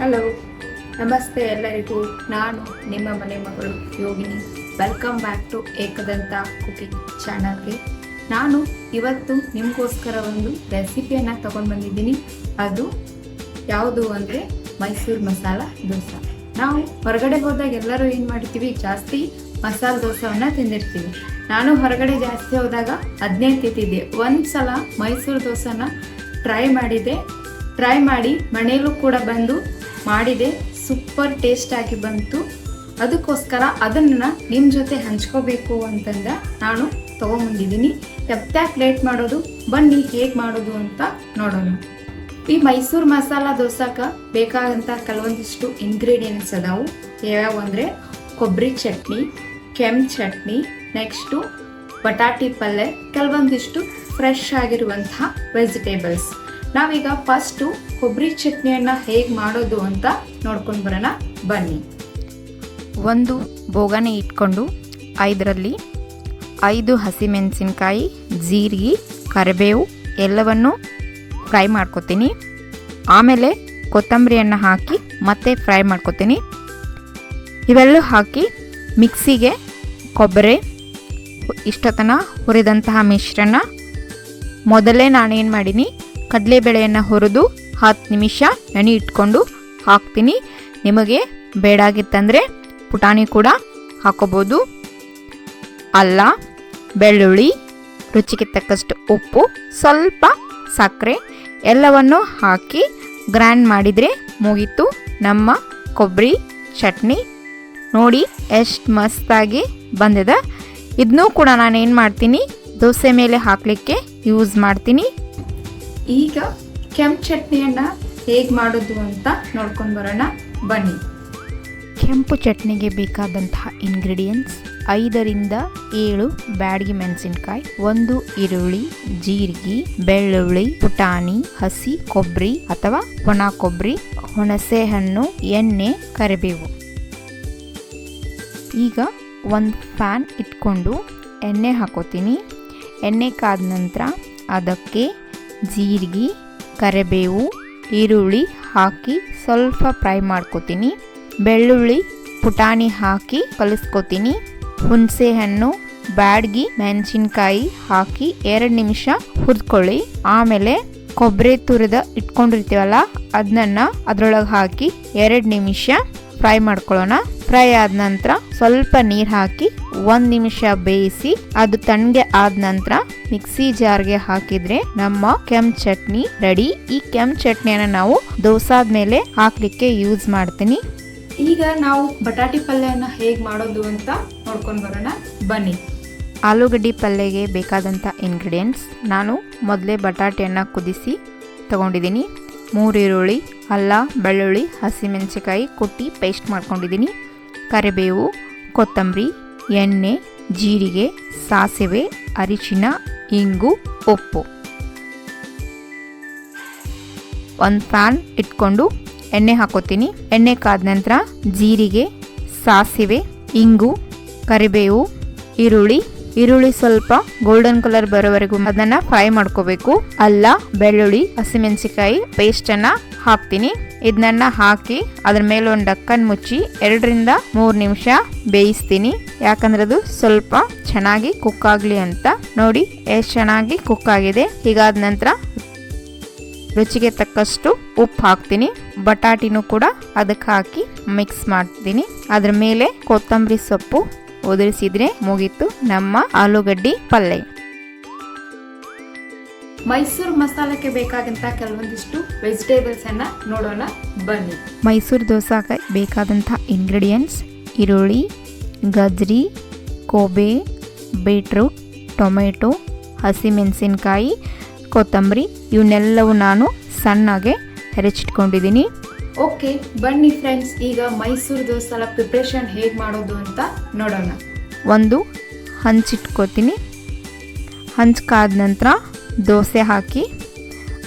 Hello ನಮಸ್ತೆ ಎಲ್ಲರಿಗೂ. ನಾನು ನಿಮ್ಮ ಮನೆ ಮಗಳು Yogini. Welcome back to Ekadanta cooking ಚಾನಲ್ಗೆ ನಾನು ಇವತ್ತು ನಿಮಗೋಸ್ಕರ ಒಂದು ರೆಸಿಪಿಯನ್ನು ತಗೊಂಡು ಬಂದಿದ್ದೀನಿ. ಅದು ಯಾವುದು ಅಂದರೆ ಮೈಸೂರು ಮಸಾಲ ದೋಸೆ. ನಾವು ಹೊರಗಡೆ ಹೋದಾಗ ಎಲ್ಲರೂ ಏನು ಮಾಡ್ತೀವಿ? ಜಾಸ್ತಿ ಮಸಾಲ ದೋಸೆವನ್ನು ತಿಂದಿರ್ತೀವಿ. ನಾನು ಹೊರಗಡೆ ಜಾಸ್ತಿ ಹೋದಾಗ ಅದನ್ನೇ ತಿಂತಿದ್ದೆ. ಒಂದು ಸಲ ಮೈಸೂರು ದೋಸೆನ ಟ್ರೈ ಮಾಡಿದೆ ಟ್ರೈ ಮಾಡಿ ಮನೆಯಲ್ಲೂ ಕೂಡ ಬಂದು ಮಾಡಿದೆ. ಸೂಪರ್ ಟೇಸ್ಟ್ ಆಗಿ ಬಂತು. ಅದಕ್ಕೋಸ್ಕರ ಅದನ್ನು ನಿಮ್ಮ ಜೊತೆ ಹಂಚ್ಕೋಬೇಕು ಅಂತಂದ ನಾನು ತೊಗೊಂಬಂದಿದ್ದೀನಿ. ಯಾಕೆ ಪ್ಲೇಟ್ ಮಾಡೋದು? ಬನ್ನಿ ಹೇಗೆ ಮಾಡೋದು ಅಂತ ನೋಡೋಣ. ಈ ಮೈಸೂರು ಮಸಾಲ ದೋಸಾಕ ಬೇಕಾದಂಥ ಕೆಲವೊಂದಿಷ್ಟು ಇಂಗ್ರೀಡಿಯೆಂಟ್ಸ್ ಅದಾವು. ಯಾವ್ಯಾವು ಅಂದರೆ ಕೊಬ್ಬರಿ ಚಟ್ನಿ ಕೆಂಪು ಚಟ್ನಿ, ನೆಕ್ಸ್ಟು ಬಟಾಟಿ ಪಲ್ಯ ಕೆಲವೊಂದಿಷ್ಟು ಫ್ರೆಶ್ ಆಗಿರುವಂತಹ ವೆಜಿಟೇಬಲ್ಸ್ ನಾವೀಗ ಫಸ್ಟು ಕೊಬ್ಬರಿ ಚಟ್ನಿಯನ್ನು ಹೇಗೆ ಮಾಡೋದು ಅಂತ ನೋಡ್ಕೊಂಡು ಬರೋಣ. ಬನ್ನಿ. ಒಂದು ಬೋಗನೆ ಇಟ್ಕೊಂಡು ಐದರಲ್ಲಿ ಐದು ಹಸಿಮೆಣಸಿನ್ಕಾಯಿ, ಜೀರಿಗೆ, ಕರಿಬೇವು ಎಲ್ಲವನ್ನು ಫ್ರೈ ಮಾಡ್ಕೊತೀನಿ. ಆಮೇಲೆ ಕೊತ್ತಂಬರಿಯನ್ನು ಹಾಕಿ ಮತ್ತೆ ಫ್ರೈ ಮಾಡ್ಕೊತೀನಿ. ಇವೆಲ್ಲ ಹಾಕಿ ಮಿಕ್ಸಿಗೆ ಕೊಬ್ಬರಿ, ಇಷ್ಟತನ ಹುರಿದಂತಹ ಮಿಶ್ರಣ. ಮೊದಲೇ ನಾನೇನು ಮಾಡೀನಿ ಕಡಲೆಬೇಳೆಯನ್ನು ಹುರಿದು ಹತ್ತು ನಿಮಿಷ ನೆನೆ ಇಟ್ಕೊಂಡು ಹಾಕ್ತೀನಿ. ನಿಮಗೆ ಬೇಡಾಗಿತ್ತಂದರೆ ಪುಟಾಣಿ ಕೂಡ ಹಾಕೋಬೋದು. ಅಲ್ಲ, ಬೆಳ್ಳುಳ್ಳಿ, ರುಚಿಗೆ ತಕ್ಕಷ್ಟು ಉಪ್ಪು, ಸ್ವಲ್ಪ ಸಕ್ಕರೆ ಎಲ್ಲವನ್ನು ಹಾಕಿ ಗ್ರ್ಯಾಂಡ್ ಮಾಡಿದರೆ ಮುಗೀತು. ನಮ್ಮ ಕೊಬ್ಬರಿ ಚಟ್ನಿ. ನೋಡಿ, ಎಷ್ಟು ಮಸ್ತಾಗಿ ಬಂದಿದೆ. ಇದನ್ನೂ ಕೂಡ ನಾನು ಏನು ಮಾಡ್ತೀನಿ, ದೋಸೆ ಮೇಲೆ ಹಾಕಲಿಕ್ಕೆ ಯೂಸ್ ಮಾಡ್ತೀನಿ. ಈಗ ಕೆಂಪು ಚಟ್ನಿಯನ್ನು ಹೇಗೆ ಮಾಡೋದು ಅಂತ ನೋಡ್ಕೊಂಡು ಬರೋಣ. ಬನ್ನಿ. ಕೆಂಪು ಚಟ್ನಿಗೆ ಬೇಕಾದಂತಹ ಇಂಗ್ರೀಡಿಯೆಂಟ್ಸ್ ಐದರಿಂದ ಏಳು ಬ್ಯಾಡಗಿ ಮೆಣಸಿನ್ಕಾಯಿ, ಒಂದು ಈರುಳ್ಳಿ, ಜೀರಿಗೆ, ಬೆಳ್ಳುಳ್ಳಿ, ಪುಟಾಣಿ, ಹಸಿ ಕೊಬ್ಬರಿ ಅಥವಾ ಒಣ ಕೊಬ್ಬರಿ ಹುಣಸೆ ಹಣ್ಣು ಎಣ್ಣೆ, ಕರಿಬೇವು. ಈಗ ಒಂದು ಫ್ಯಾನ್ ಇಟ್ಕೊಂಡು ಎಣ್ಣೆ ಹಾಕೋತೀನಿ. ಎಣ್ಣೆ ಕಾದ ನಂತರ ಅದಕ್ಕೆ ಜೀರಿಗೆ, ಕರಿಬೇವು, ಈರುಳ್ಳಿ ಹಾಕಿ ಸ್ವಲ್ಪ ಫ್ರೈ ಮಾಡ್ಕೋತೀನಿ. ಬೆಳ್ಳುಳ್ಳಿ ಪುಟಾಣಿ ಹಾಕಿ ಕಲಿಸ್ಕೋತೀನಿ. ಹುಣಸೆಹಣ್ಣು, ಬ್ಯಾಡ್ಗಿ, ಮೆಣಸಿನ್ಕಾಯಿ ಹಾಕಿ ಎರಡು ನಿಮಿಷ ಹುರಿದ್ಕೊಳ್ಳಿ. ಆಮೇಲೆ ಕೊಬ್ಬರಿ ತುರಿದ ಇಟ್ಕೊಂಡಿರ್ತೀವಲ್ಲ ಅದನ್ನ ಅದ್ರೊಳಗೆ ಹಾಕಿ ಎರಡು ನಿಮಿಷ ಫ್ರೈ ಮಾಡ್ಕೊಳ್ಳೋಣ. ಫ್ರೈ ಆದ ನಂತರ ಸ್ವಲ್ಪ ನೀರು ಹಾಕಿ ಒಂದು ನಿಮಿಷ ಬೇಯಿಸಿ ಅದು ತಣ್ಣಗೆ ಆದ ನಂತರ ಮಿಕ್ಸಿ ಜಾರ್ಗೆ ಹಾಕಿದ್ರೆ ನಮ್ಮ ಕೆಂಪ್ ಚಟ್ನಿ ರೆಡಿ. ಈ ಕೆಂಪ್ ಚಟ್ನಿಯನ್ನ ನಾವು ದೋಸಾದ ಮೇಲೆ ಹಾಕ್ಲಿಕ್ಕೆ ಯೂಸ್ ಮಾಡ್ತೀನಿ. ಈಗ ನಾವು ಬಟಾಟಿ ಪಲ್ಯನ ಹೇಗೆ ಮಾಡೋದು ಅಂತ ನೋಡ್ಕೊಂಡು ಬರೋಣ. ಬನ್ನಿ. ಆಲೂಗಡ್ಡೆ ಪಲ್ಯಗೆ ಬೇಕಾದಂಥ ಇಂಗ್ರೀಡಿಯೆಂಟ್ಸ್ ನಾನು ಮೊದಲೇ ಬಟಾಟೆಯನ್ನು ಕುದಿಸಿ ತಗೊಂಡಿದ್ದೀನಿ. ಮೂರು ಈರುಳ್ಳಿ ಅಲ್ಲ ಬೆಳ್ಳುಳ್ಳಿ ಹಸಿಮೆಣಸಿಕಾಯಿ ಕುಟ್ಟಿ ಪೇಸ್ಟ್ ಮಾಡ್ಕೊಂಡಿದ್ದೀನಿ. ಕರಿಬೇವು, ಕೊತ್ತಂಬರಿ, ಎಣ್ಣೆ, ಜೀರಿಗೆ, ಸಾಸಿವೆ, ಅರಿಶಿನ, ಇಂಗು, ಉಪ್ಪು. ಒಂದು ಪ್ಯಾನ್ ಇಟ್ಕೊಂಡು ಎಣ್ಣೆ ಹಾಕೋತೀನಿ. ಎಣ್ಣೆ ಕಾದ ನಂತರ ಜೀರಿಗೆ, ಸಾಸಿವೆ, ಇಂಗು, ಕರಿಬೇವು, ಈರುಳ್ಳಿ ಈರುಳ್ಳಿ ಸ್ವಲ್ಪ ಗೋಲ್ಡನ್ ಕಲರ್ ಬರೋವರೆಗೂ ಅದನ್ನ ಫ್ರೈ ಮಾಡ್ಕೋಬೇಕು. ಅಲ್ಲ, ಬೆಳ್ಳುಳ್ಳಿ ಹಸಿಮೆಣಸಿಕಾಯಿ ಪೇಸ್ಟ್ ಅನ್ನ ಹಾಕ್ತೀನಿ. ಇದನ್ನ ಹಾಕಿ ಅದ್ರ ಮೇಲೆ ಒಂದು ಡಕ್ಕನ್ ಮುಚ್ಚಿ ಎರಡರಿಂದ ಮೂರು ನಿಮಿಷ ಬೇಯಿಸ್ತೀನಿ. ಯಾಕಂದ್ರೆ ಅದು ಸ್ವಲ್ಪ ಚೆನ್ನಾಗಿ ಕುಕ್ ಆಗಲಿ ಅಂತ. ನೋಡಿ, ಎಷ್ಟು ಚೆನ್ನಾಗಿ ಕುಕ್ ಆಗಿದೆ. ಹೀಗಾದ ನಂತರ ರುಚಿಗೆ ತಕ್ಕಷ್ಟು ಉಪ್ಪು ಹಾಕ್ತೀನಿ. ಬಟಾಟಿನೂ ಕೂಡ ಅದಕ್ಕೆ ಹಾಕಿ ಮಿಕ್ಸ್ ಮಾಡ್ತೀನಿ. ಅದ್ರ ಮೇಲೆ ಕೊತ್ತಂಬರಿ ಸೊಪ್ಪು ಉದುರಿಸಿದ್ರೆ ಮುಗೀತು ನಮ್ಮ ಆಲೂಗಡ್ಡಿ ಪಲ್ಯ ಮೈಸೂರು ಮಸಾಲಕ್ಕೆ ಬೇಕಾದಂತಹ ಕೆಲವೊಂದಿಷ್ಟು ವೆಜಿಟೇಬಲ್ಸ್ ಅನ್ನ ನೋಡೋಣ ಬನ್ನಿ. ಮೈಸೂರು ದೋಸಾಗೆ ಬೇಕಾದಂಥ ಇಂಗ್ರೀಡಿಯೆಂಟ್ಸ್ ಈರುಳ್ಳಿ ಗಜ್ರಿ ಕೋಬೆ ಬೀಟ್ರೂಟ್ ಟೊಮೆಟೊ ಹಸಿಮೆಣಸಿನ್ಕಾಯಿ ಕೊತ್ತಂಬರಿ ಇವನ್ನೆಲ್ಲವೂ ನಾನು ಸಣ್ಣಗೆ ಹೆರಚಿಟ್ಕೊಂಡಿದ್ದೀನಿ. ಓಕೆ, ಬನ್ನಿ ಫ್ರೆಂಡ್ಸ್ ಈಗ ಮೈಸೂರು ದೋಸಲ ಪ್ರಿಪ್ರೇಷನ್ ಹೇಗೆ ಮಾಡೋದು ಅಂತ ನೋಡೋಣ. ಒಂದು ಹಂಚಿಟ್ಕೋತೀನಿ ಹಂಚ್ಕಾದ ನಂತರ ದೋಸೆ ಹಾಕಿ,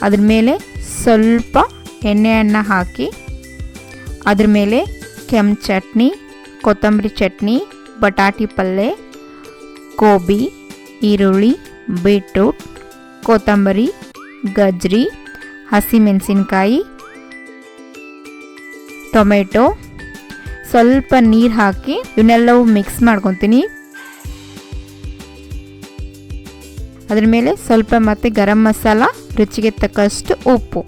ಅದ್ರ ಮೇಲೆ ಸ್ವಲ್ಪ ಎಣ್ಣೆಯನ್ನು ಹಾಕಿ, ಅದ್ರ ಮೇಲೆ ಕೆಂಪು ಚಟ್ನಿ, ಕೊತ್ತಂಬರಿ ಚಟ್ನಿ, ಬಟಾಟಿ ಪಲ್ಯ ಗೋಬಿ, ಈರುಳ್ಳಿ, ಬೀಟ್ರೂಟ್, ಕೊತ್ತಂಬರಿ, ಗಜ್ರಿ, ಹಸಿಮೆಣಸಿನ್ಕಾಯಿ ಟೊಮೆಟೊ, ಸ್ವಲ್ಪ ನೀರು ಹಾಕಿ ಇವನ್ನೆಲ್ಲವೂ ಮಿಕ್ಸ್ ಮಾಡ್ಕೊತೀನಿ. ಅದ್ರ ಮೇಲೆ ಸ್ವಲ್ಪ ಮತ್ತೆ ಗರಂ ಮಸಾಲ, ರುಚಿಗೆ ತಕ್ಕಷ್ಟು ಉಪ್ಪು.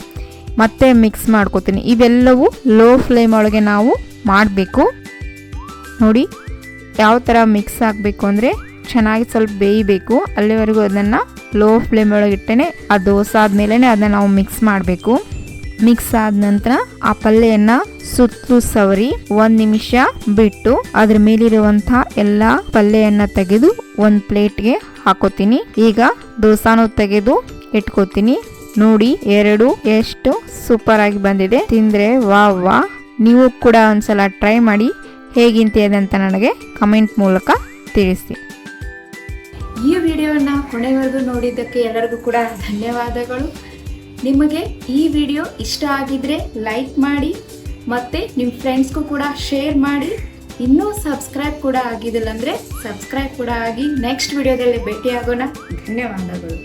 ಮತ್ತೆ ಮಿಕ್ಸ್ ಮಾಡ್ಕೋತೀನಿ. ಇವೆಲ್ಲವೂ ಲೋ ಫ್ಲೇಮ್ ಒಳಗೆ ನಾವು ಮಾಡಬೇಕು. ನೋಡಿ, ಯಾವ ಥರ ಮಿಕ್ಸ್ ಆಗಬೇಕು ಅಂದರೆ ಚೆನ್ನಾಗಿ ಸ್ವಲ್ಪ ಬೇಯಬೇಕು. ಅಲ್ಲಿವರೆಗೂ ಅದನ್ನು ಲೋ ಫ್ಲೇಮ್ ಒಳಗೆ ಇಟ್ಟೇ ಆ ದೋಸೆ ಆದಮೇಲೆ ಅದನ್ನು ನಾವು ಮಿಕ್ಸ್ ಮಾಡಬೇಕು. ಮಿಕ್ಸ್ ಆದ ನಂತರ ಆ ಪಲ್ಯನ ಸುತ್ತಲೂ ಸವರಿ ಒಂದ್ ನಿಮಿಷ ಬಿಟ್ಟು ಅದ್ರ ಮೇಲಿರುವಂಥ ಎಲ್ಲ ಪಲ್ಯನ ತೆಗೆದು ಒಂದು ಪ್ಲೇಟ್ಗೆ ಹಾಕೋತೀನಿ. ಈಗ ದೋಸಾನು ತೆಗೆದು ಇಟ್ಕೋತೀನಿ. ನೋಡಿ, ಎರಡು ಎಷ್ಟು ಸೂಪರ್ ಆಗಿ ಬಂದಿದೆ. ತಿಂದ್ರೆ ವಾ ವಾ ನೀವು ಕೂಡ ಒಂದ್ಸಲ ಟ್ರೈ ಮಾಡಿ ಹೇಗಿಂತಿದೆ ಅಂತ ನನಗೆ ಕಮೆಂಟ್ ಮೂಲಕ ತಿಳಿಸಿ. ಈ ವಿಡಿಯೋನ ಕೊನೆವರೆಗೂ ನೋಡಿದ್ದಕ್ಕೆ ಎಲ್ಲರಿಗೂ ಕೂಡ ಧನ್ಯವಾದಗಳು. ನಿಮಗೆ ಈ ವಿಡಿಯೋ ಇಷ್ಟ ಆಗಿದ್ರೆ ಲೈಕ್ ಮಾಡಿ ಮತ್ತು ನಿಮ್ಮ ಫ್ರೆಂಡ್ಸ್ಗೂ ಕೂಡ ಶೇರ್ ಮಾಡಿ. ಇನ್ನೂ ಸಬ್ಸ್ಕ್ರೈಬ್ ಕೂಡ ಆಗಿದ್ದಿಲ್ಲ ಅಂದರೆ ಸಬ್ಸ್ಕ್ರೈಬ್ ಕೂಡ ಆಗಿ ನೆಕ್ಸ್ಟ್ ವಿಡಿಯೋದಲ್ಲಿ ಭೇಟಿಯಾಗೋಣ. ಧನ್ಯವಾದಗಳು.